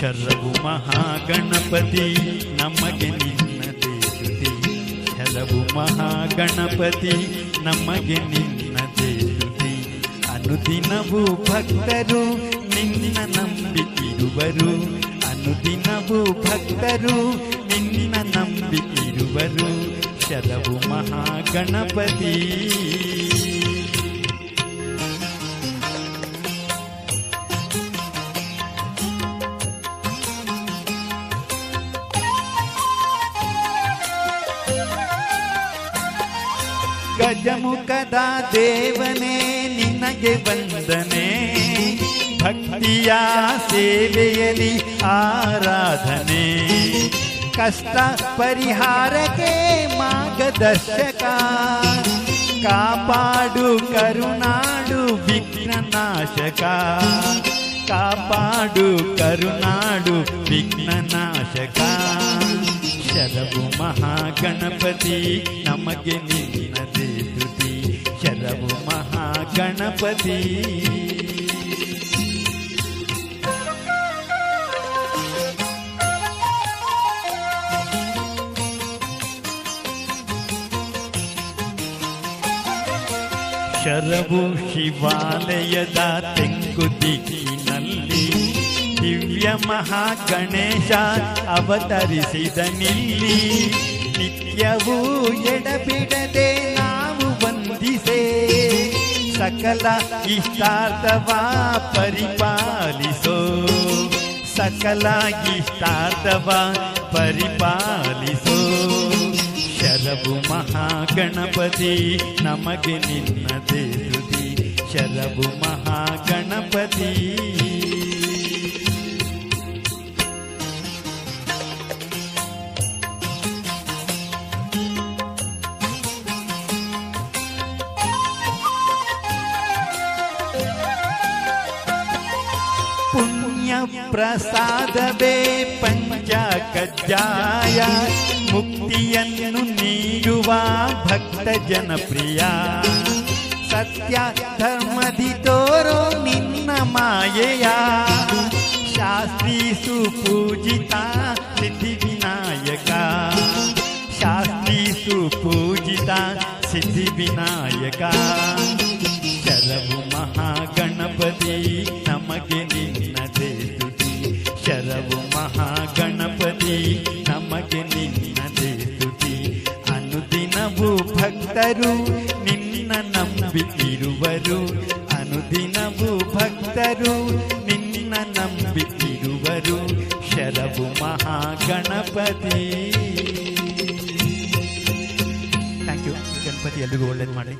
ಶರವು ಮಹಾಗಣಪತಿ, ನಮಗೆ ನಿನ್ನ ಸ್ತುತಿ ಶರವು ಮಹಾಗಣಪತಿ, ನಮಗೆ ನಿನ್ನ ಸ್ತುತಿ ಅನುದಿನವು ಭಕ್ತರು, ನಿನ್ನ ನಂಬಿಕಿರುವರು ಅನುದಿನವು ಭಕ್ತರು, ನಿನ್ನ ನಂಬಿ ಇರುವರು. ಶರವು ಮಹಾಗಣಪತಿ. ಗಜಮುಖದ ದೇವನೇ, ನಿನಗೆ ವಂದನೆ. ಭಕ್ತಿಯ ಸೇವೆಯಲ್ಲಿ ಆರಾಧನೆ. ಕಷ್ಟ ಪರಿಹಾರಕ್ಕೆ ಮಾರ್ಗದರ್ಶಕ. ಕಾಪಾಡು ಕರುನಾಡು ವಿಘ್ನನಾಶಕ. ಕಾಪಾಡು ಕರುನಾಡು ವಿಘ್ನನಾಶಕ. ಶರವು ಮಹಾಗಣಪತಿ ನಮಗೆ ನಿನ್ನದೇ ಸ್ತುತಿ. ಶರವು ಮಹಾಗಣಪತಿ. ಶರವು ಶಿವಾಲಯದ ತೆಂಕು ದಿಕ್ಕಿನಲ್ಲಿ. ದಿವ್ಯ ಮಹಾಗಣೇಶ ಅವತರಿಸಿದ ನಿಲ್ಲಿ ನಿತ್ಯವೂ ಎಡಬಿಡದೆ ನಾವು ವಂದಿಸೆ. ಸಕಲ ಇಷ್ಟಾರ್ಥವ ಪರಿಪಾಲಿಸೋ. ಸಕಲ ಇಷ್ಟಾರ್ಥವ ಪರಿಪಾಲಿಸೋ. ಶರವು ಮಹಾಗಣಪತಿ, ನಮಗೆ ನಿನ್ನದೇ ಸ್ತುತಿ. ಶರವು ಮಹಾಗಣಪತಿ. ಪ್ರಸಾದವೇ ಪಂಚ ಕಜ್ಜಾಯ ಮುಕ್ತಿಯನ್ನು ನೀಡುವ ಭಕ್ತ ಜನಪ್ರಿಯ. ಸತ್ಯ ಧರ್ಮದಿ ತೋರೋ ನಿನ್ನ ಮಾಯೆಯ. ಶಾಸ್ತ್ರೀಸು ಪೂಜಿತ ಸಿದ್ಧಿ ವಿನಾಯಕ. ಶಾಸ್ತ್ರೀಸು ಪೂಜಿತ ಸಿದ್ಧಿ ವಿನಾಯಕ. ಶರವು ಮಹಾಗಣಪತಿ ನಮಗೆ ನಿನ್ನದೇ ಸ್ತುತಿ. ಅನುದಿನವೂ ಭಕ್ತರು, ನಿನ್ನ ನಂಬಿ ಇರುವರು ಅನುದಿನವೂ ಭಕ್ತರು, ನಿನ್ನ ನಂಬಿ ಇರುವರು ಶರವು ಮಹಾಗಣಪತಿ ಥ್ಯಾಂಕ್ ಯು ಗಣಪತಿ ಎಲ್ರಿಗೂ ಒಳ್ಳೇದು ಮಾಡಿ